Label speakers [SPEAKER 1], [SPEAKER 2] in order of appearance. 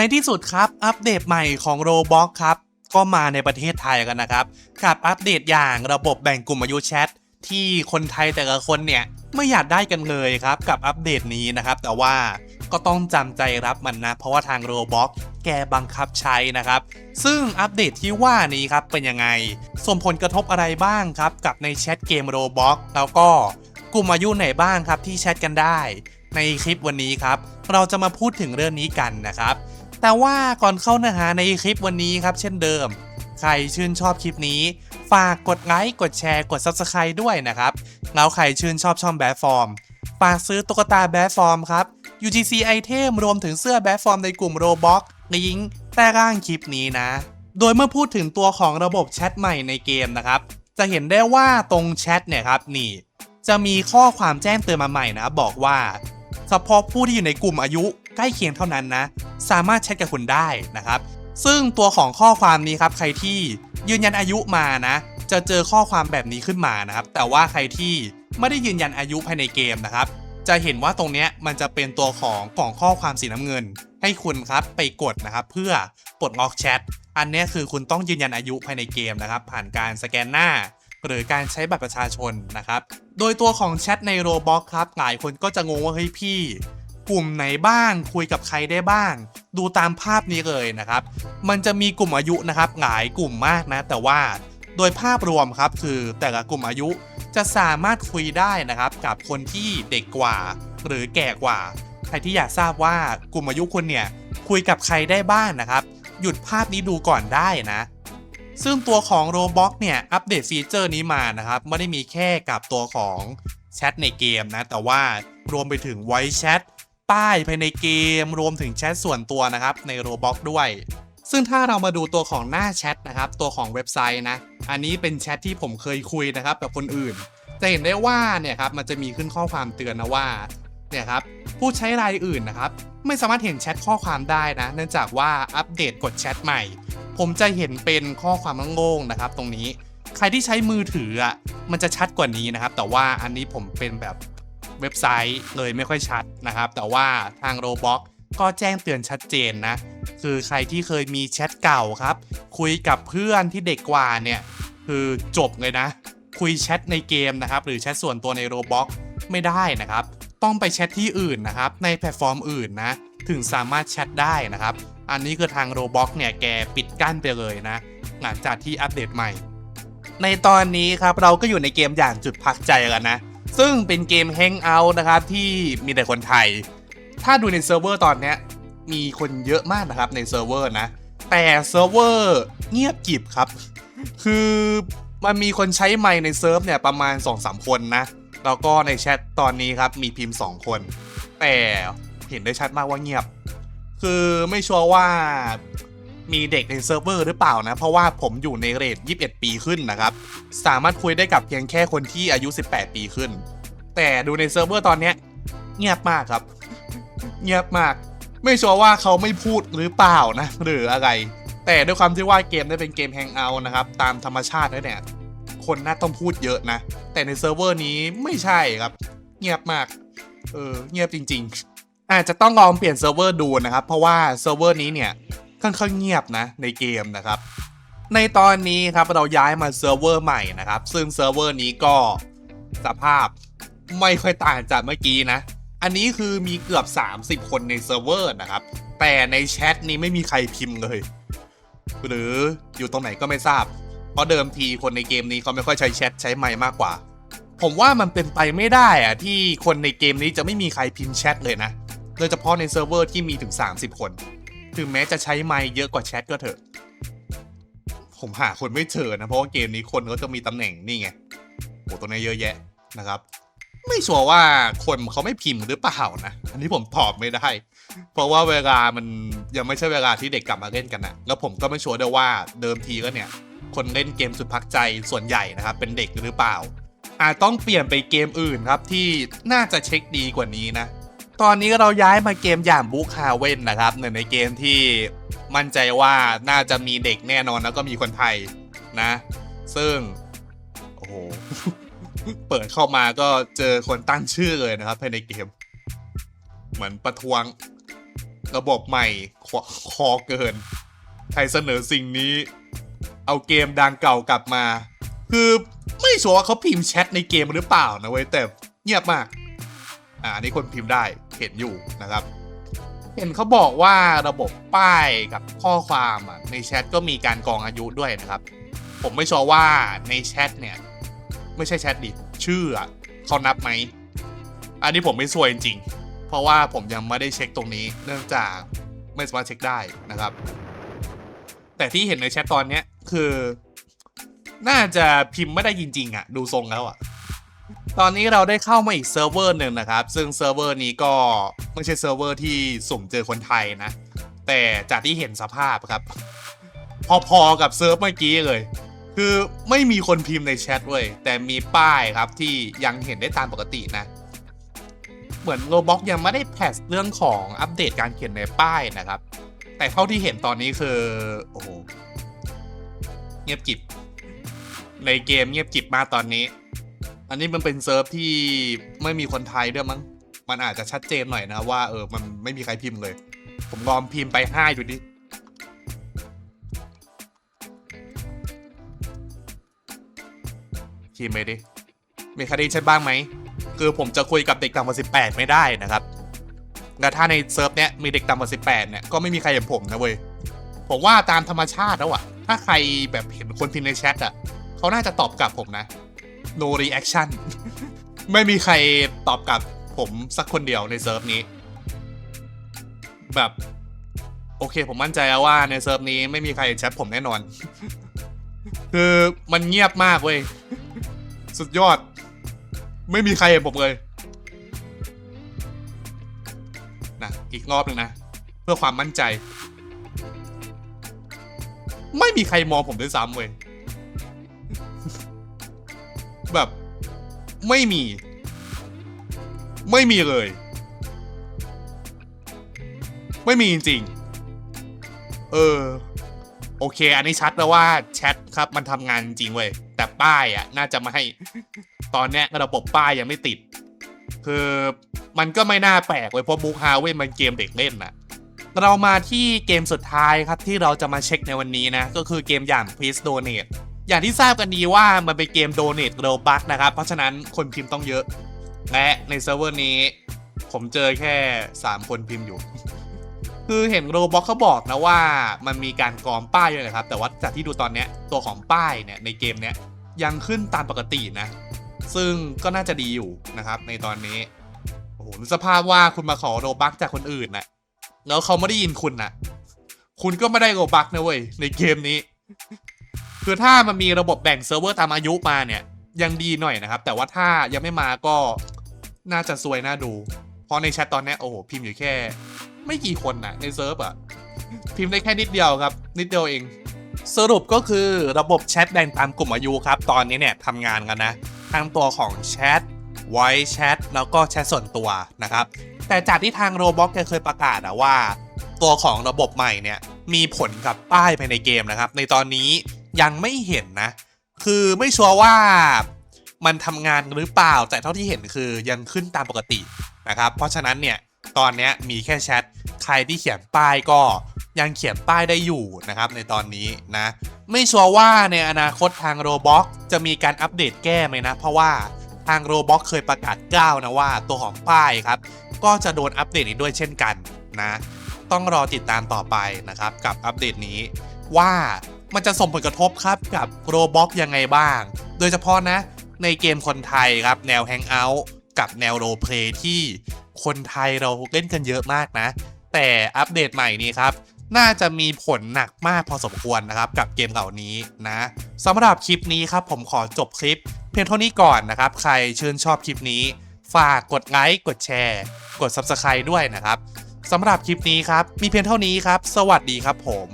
[SPEAKER 1] ในที่สุดครับอัปเดตใหม่ของ Roblox ครับ ก็มาในประเทศไทยกันนะครับ กับอัปเดตอย่างระบบแบ่งกลุ่มอายุแชท ที่คนไทยแต่ละคนเนี่ย ไม่อยากได้กันเลยครับ กับอัปเดตนี้นะครับ แต่ว่าก็ต้องจำใจรับมันนะ เพราะว่าทาง Roblox แกบังคับใช้นะครับ ซึ่งอัปเดตที่ว่านี้ครับเป็นยังไง ส่งผลกระทบอะไรบ้างครับ กับในแชทเกม Roblox แล้วก็กลุ่มอายุไหนบ้างครับที่แชทกันได้ ในคลิปวันนี้ครับ เราจะมาพูดถึงเรื่องนี้กันนะครับ แต่ว่าก่อนเข้าเนื้อหาในคลิปวันนี้ครับ เช่นเดิม ใครชื่นชอบคลิปนี้ ฝากกดไลค์กดแชร์กด Subscribe ด้วยนะครับแล้วใครชื่นชอบช่องแบฟอร์มฝากซื้อตุ๊กตาแบฟอร์มครับ UGC Item รวมถึงเสื้อแบฟอร์มในกลุ่ม Roblox ลิงก์ใต้ล่างคลิปนี้นะ โดยเมื่อพูดถึงตัวของระบบแชทใหม่ในเกมนะครับ จะเห็นได้ว่าตรงแชทเนี่ยครับนี่ จะมีข้อความแจ้งเตือนมาใหม่นะบอกว่าเฉพาะผู้ที่อยู่ในกลุ่มอายุ ใกล้เคียงเท่านั้นนะ สามารถแชทกับคุณได้นะครับ ซึ่งตัวของข้อความนี้ครับ ใครที่ยืนยันอายุมานะ จะเจอข้อความแบบนี้ขึ้นมานะครับ แต่ว่าใครที่ไม่ได้ยืนยันอายุภายในเกมนะครับ จะเห็นว่าตรงเนี้ยมันจะเป็นตัวของกล่องข้อความสีน้ำเงิน ให้คุณครับไปกดนะครับ เพื่อปลดล็อกแชทอันนี้คือคุณต้องยืนยันอายุภายในเกมนะครับ ผ่านการสแกนหน้าหรือการใช้บัตรประชาชนนะครับ โดยตัวของแชทใน Roblox ครับ หลายคนก็จะงงว่าเฮ้ยพี่ กลุ่มไหนบ้าง คุยกับใครได้บ้าง ดูตามภาพนี้เลยนะครับ มันจะมีกลุ่มอายุนะครับหลายกลุ่มมากนะ แต่ว่าโดยภาพรวมครับคือแต่ละกลุ่มอายุจะสามารถคุยได้นะครับ กับคนที่เด็กกว่า หรือแก่กว่า ใครที่อยากทราบว่ากลุ่มอายุคุณเนี่ยคุยกับใครได้บ้างนะครับ หยุดภาพนี้ดูก่อนได้นะ ซึ่งตัวของ Roblox เนี่ยอัปเดตฟีเจอร์นี้มานะครับไม่ได้มีแค่กับตัวของแชทในเกมนะ แต่ว่ารวมไปถึง Voice Chat ป้ายภายในเกม รวมถึงแชทส่วนตัวนะครับใน Roblox ด้วย ซึ่งถ้าเรามาดูตัวของหน้าแชทนะครับตัวของเว็บไซต์นะ อันนี้เป็นแชทที่ผมเคยคุยนะครับกับคนอื่น จะเห็นได้ว่าเนี่ยครับมันจะมีขึ้นข้อความเตือนนะว่าเนี่ยครับผู้ใช้รายอื่นนะครับไม่สามารถเห็นแชทข้อความได้นะ เนื่องจากว่าอัปเดตกดแชทใหม่ ผมจะเห็นเป็นข้อความโล่งๆนะครับ ตรงนี้ ใครที่ใช้มือถืออะมันจะชัดกว่านี้นะครับ แต่ว่าอันนี้ผมเป็นแบบ เว็บไซต์เลยไม่ค่อยชัดนะครับ แต่ว่าทาง Roblox ก็แจ้งเตือนชัดเจนนะ คือใครที่เคยมีแชทเก่าครับ คุยกับเพื่อนที่เด็กกว่าเนี่ย คือจบเลยนะ คุยแชทในเกมนะครับ หรือแชทส่วนตัวใน Roblox ไม่ได้นะครับ ต้องไปแชทที่อื่นนะครับ ในแพลตฟอร์มอื่นนะ ถึงสามารถแชทได้นะครับ อันนี้คือทาง Roblox เนี่ยแกปิดกั้นไปเลยนะ หลังจากที่อัปเดตใหม่ ในตอนนี้ครับเราก็อยู่ในเกมอย่างจุดพักใจกันนะ ซึ่งเป็นเกม Hangout นะครับที่มีแต่คนไทย ถ้าดูในเซิร์ฟเวอร์ตอนเนี้ยมีคนเยอะมากนะครับในเซิร์ฟเวอร์นะ แต่เซิร์ฟเวอร์เงียบกริบครับ คือมันมีคนใช้ไมค์ในเซิร์ฟเนี่ยประมาณ 2-3 คนนะ แล้วก็ในแชทตอนนี้ครับมีพิมพ์ 2 คน แต่เห็นได้ชัดมากว่าเงียบ คือไม่ชัวร์ว่า มีเด็กในเซิร์ฟเวอร์หรือเปล่านะ เพราะว่าผมอยู่ในเรท21 ปีขึ้นนะครับ สามารถคุยได้กับเพียงแค่คนที่อายุ 18 ปีขึ้น แต่ดูในเซิร์ฟเวอร์ตอนเนี้ยเงียบมากครับ เงียบมาก ไม่ชัวร์ว่าเขาไม่พูดหรือเปล่านะ หรืออะไร แต่ด้วยความที่ว่าเกมได้เป็นเกมแฮงเอาท์นะครับ ตามธรรมชาติแล้วเนี่ยคนน่าต้องพูดเยอะนะ แต่ในเซิร์ฟเวอร์นี้ไม่ใช่ครับ เงียบมาก เออ เงียบจริง ๆ อาจจะต้องลองเปลี่ยนเซิร์ฟเวอร์ดูนะครับ เพราะว่าเซิร์ฟเวอร์นี้เนี่ย ค่อนข้างเงียบนะในเกมนะครับ ในตอนนี้ครับเราย้ายมาเซิร์ฟเวอร์ใหม่นะครับ ซึ่งเซิร์ฟเวอร์นี้ก็สภาพไม่ค่อยต่างจากเมื่อกี้นะ อันนี้คือมีเกือบ 30 คนในเซิร์ฟเวอร์นะครับ แต่ในแชทนี้ไม่มีใครพิมพ์เลย หรืออยู่ตรงไหนก็ไม่ทราบ เพราะเดิมทีคนในเกมนี้เขาไม่ค่อยใช้แชทใช้ไมค์มากกว่า ผมว่ามันเป็นไปไม่ได้อะที่คนในเกมนี้จะไม่มีใครพิมพ์แชทเลยนะ โดยเฉพาะในเซิร์ฟเวอร์ที่มีถึง 30 คน ถึงแม้จะใช้ไมค์เยอะกว่าแชทก็เถอะ ผมหาคนไม่เจอนะ เพราะว่าเกมนี้คนก็จะมีตำแหน่งนี่ไงโหตัวนี้เยอะแยะนะครับ ไม่ชัวร์ว่าคนเขาไม่พิมพ์หรือเปล่านะ อันนี้ผมตอบไม่ได้ เพราะว่าเวลามันยังไม่ใช่เวลาที่เด็กกลับมาเล่นกันนะแล้วผมก็ไม่ชัวร์ด้วยว่าเดิมทีก็เนี่ย คนเล่นเกมสุดพักใจส่วนใหญ่นะครับ เป็นเด็กหรือเปล่าอาจต้องเปลี่ยนไปเกมอื่นครับที่น่าจะเช็คดีกว่านี้นะ ตอนนี้เราย้ายมาเกมอย่างบุ๊คฮาเว่นนะครับหนึ่งในเกมที่มั่นใจว่าน่าจะมีเด็กแน่นอนแล้วก็มีคนไทยนะ ซึ่ง โอ้โห เปิดเข้ามาก็เจอคนตั้งชื่อเลยนะครับภายในเกม เหมือนประท้วง ระบบใหม่คอคอเกิน ใครเสนอสิ่งนี้ เอาเกมดังเก่ากลับมา คือไม่ชัวร์ว่าเขาพิมพ์แชทในเกมหรือเปล่านะเว้ยแต่เงียบมาก อ่าอันนี้คนพิมพ์ได้ เห็นอยู่นะครับ เห็นเขาบอกว่าระบบป้ายกับข้อความอะในแชทก็มีการกรองอายุด้วยนะครับ ผมไม่ชัวร์ว่าในแชทเนี่ย ไม่ใช่แชทดิชื่ออะเขานับไหม อันนี้ผมไม่ชัวร์จริงๆเพราะว่าผมยังไม่ได้เช็คตรงนี้ เนื่องจากไม่สามารถเช็คได้นะครับ แต่ที่เห็นในแชทตอนเนี้ยคือ น่าจะพิมพ์ไม่ได้จริงๆอะ ดูทรงแล้วอะ ตอนนี้เราได้เข้ามาอีกเซิร์ฟเวอร์หนึ่งนะครับ ซึ่งเซิร์ฟเวอร์นี้ก็ไม่ใช่เซิร์ฟเวอร์ที่สุ่มเจอคนไทยนะ แต่จากที่เห็นสภาพครับ พอๆกับเซิร์ฟเมื่อกี้เลย คือไม่มีคนพิมพ์ในแชทเว้ยแต่มีป้ายครับที่ยังเห็นได้ตามปกตินะ เหมือนโรบ็อกยังไม่ได้แพทเรื่องของอัปเดตการเขียนในป้ายนะครับ แต่เท่าที่เห็นตอนนี้คือโอ้โหเงียบกิบในเกมเงียบกิบมากตอนนี้ อันนี้มันเป็นเซิร์ฟที่ไม่มีคนไทยด้วยมั้ง มันอาจจะชัดเจนหน่อยนะว่าเออ มันไม่มีใครพิมพ์เลย ผมลองพิมพ์ไปห้าดูดิ พิมพ์ไปดิ มีใครได้ยินฉันบ้างไหม คือผมจะคุยกับเด็กต่ำกว่า18ไม่ได้นะครับและถ้าในเซิร์ฟเนี้ยมีเด็กต่ำกว่า18เนี่ยก็ไม่มีใครเห็นผมนะเว้ย ผมว่าตามธรรมชาติแล้วอะถ้าใครแบบเห็นคนพิมพ์ในแชทอะเขาน่าจะตอบกลับผมนะ no reaction ไม่มีใครตอบกลับผมสักคนเดียวในเซิร์ฟนี้ แบบ โอเคผมมั่นใจแล้วว่าในเซิร์ฟนี้ไม่มีใครแชทผมแน่นอน คือมันเงียบมากเว้ย สุดยอด ไม่มีใครเห็นผมเลยนะอีกรอบหนึ่งนะ เพื่อความมั่นใจ ไม่มีใครมองผมด้วยซ้ำเว้ย แบบไม่มี ไม่มีเลย ไม่มีจริงๆ เออ โอเค อันนี้ชัดแล้วว่าแชทครับมันทำงานจริงเว้ย แต่ป้ายอะน่าจะไม่ให้ตอนเนี้ยระบบป้ายยังไม่ติด คือมันก็ไม่น่าแปลกเลยเพราะบุ๊กฮาเว่นมันเกมเด็กเล่นน่ะเรามาที่เกมสุดท้ายครับที่เราจะมาเช็คในวันนี้นะ ก็คือเกมอย่าง Please Donate อย่างที่ทราบกันดีว่ามันเป็นเกม Donate r o b u นะครับ เพราะฉะนั้นคนพิมพ์ต้องเยอะ และในเซิร์ฟเวอร์นี้ ผมเจอแค่ 3 คนพิมพ์อยู่ คือเห็นโรบ็อกเขาบอกนะว่ามันมีการกรอมป้ายด้วยนะครับ แต่ว่าจากที่ดูตอนเนี้ยตัวของป้ายเนี่ยในเกมเนี้ยยังขึ้นตามปกตินะ ซึ่งก็น่าจะดีอยู่นะครับในตอนนี้ โอ้โหนึกสภาพว่าคุณมาขอโรบักจากคนอื่นนะแล้วเขาไม่ได้ยินคุณนะคุณก็ไม่ได้โรบักนะเว้ยในเกมนี้ คือถ้ามันมีระบบแบ่งเซิร์ฟเวอร์ตามอายุมาเนี่ย ยังดีหน่อยนะครับ แต่ว่าถ้ายังไม่มาก็น่าจะซวยน่าดู เพราะในแชทตอนนี้โอ้โหพิมพ์อยู่แค่ ไม่กี่คนนะในเซิร์ฟอะพิมพ์ได้แค่นิดเดียวครับ นิดเดียวเอง สรุปก็คือระบบแชทแบ่งตามกลุ่มอายุครับ ตอนนี้เนี่ยทำงานกันนะทั้งตัวของแชท voice chat แล้วก็แชทส่วนตัวนะครับ แต่จากที่ทางโรบ็อกเคยประกาศอะว่า ตัวของระบบใหม่เนี่ยมีผลกับป้ายภายในเกมนะครับ ในตอนนี้ ยังไม่เห็นนะ คือไม่ชัวร์ว่ามันทำงานหรือเปล่า แต่เท่าที่เห็นคือยังขึ้นตามปกตินะครับ เพราะฉะนั้นเนี่ยตอนนี้มีแค่แชทใครที่เขียนป้ายก็ยังเขียนป้ายได้อยู่นะครับในตอนนี้นะ ไม่ชัวร์ว่าในอนาคตทางโรบ็อกจะมีการอัปเดตแก้ไหมนะ เพราะว่าทางโรบ็อกเคยประกาศก้าวนะว่าตัวของป้ายครับ ก็จะโดนอัปเดตอีกด้วยเช่นกันนะ ต้องรอติดตามต่อไปนะครับกับอัปเดตนี้ว่า มันจะส่งผลกระทบครับกับโรบ็อกยังไงบ้าง โดยเฉพาะนะในเกมคนไทยครับแนวแฮงเอาท์กับแนวโรเพลย์ที่คนไทยเราเล่นกันเยอะมากนะ แต่อัปเดตใหม่นี้ครับ น่าจะมีผลหนักมากพอสมควรนะครับกับเกมเหล่านี้นะสำหรับคลิปนี้ครับผมขอจบคลิป เพียงเท่านี้ก่อนนะครับ ใครชื่นชอบคลิปนี้ ฝากกดไลค์กดแชร์ กด Subscribe ด้วยนะครับสำหรับคลิปนี้ครับ มีเพียงเท่านี้ครับ สวัสดีครับผม